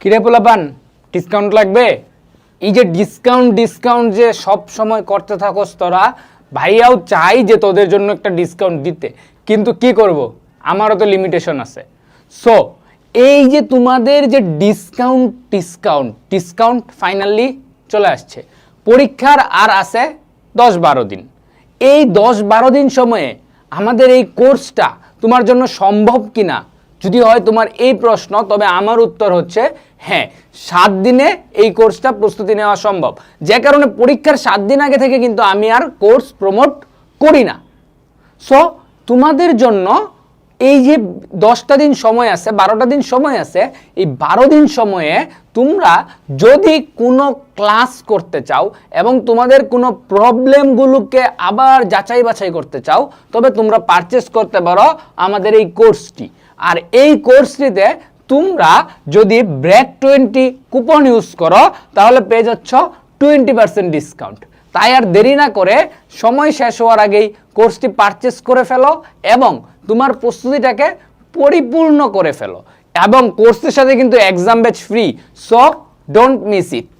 কিরে পোলাপান ডিসকাউন্ট লাগবে? এই যে ডিসকাউন্ট ডিসকাউন্ট যে সব সময় করতে থাকোস তোরা, ভাইয়াও চাই যে তোদের জন্য একটা ডিসকাউন্ট দিতে। কিন্তু কি করব? আমারও তো লিমিটেশন আছে। সো এই যে তোমাদের যে ডিসকাউন্ট ডিসকাউন্ট ডিসকাউন্ট ফাইনালি চলে আসছে। পরীক্ষার আর আছে দশ বারো দিন। এই দশ বারো দিন সময়ে আমাদের এই কোর্সটা তোমার জন্য সম্ভব কিনা যদি হয় তোমার এই প্রশ্ন, তবে আমার উত্তর হচ্ছে হ্যাঁ সাত দিনে এই কোর্সটা প্রস্তুতি নেওয়া সম্ভব। যে কারণে পরীক্ষার সাত দিন আগে থেকে কিন্তু আমি আর কোর্স প্রমোট করি না। সো তোমাদের জন্য এই যে দশটা দিন সময় আছে, বারোটা দিন সময় আছে, এই বারো দিন সময়ে তোমরা যদি কোনো ক্লাস করতে চাও এবং তোমাদের কোনো প্রবলেমগুলোকে আবার যাচাই বাছাই করতে চাও, তবে তোমরা পারচেস করতে পারো আমাদের এই কোর্সটি আর এই কোর্সটিতে তোমরা যদি ব্র্যাক টোয়েন্টি কুপন ইউজ করো, তাহলে পেয়ে যাচ্ছ টোয়েন্টি পার্সেন্ট ডিসকাউন্ট তাই আর দেরি না করে সময় শেষ হওয়ার আগেই কোর্সটি পারচেস করে ফেলো এবং তোমার প্রস্তুতিটাকে পরিপূর্ণ করে ফেলো। এবং কোর্সের সাথে কিন্তু exam batch free so don't miss it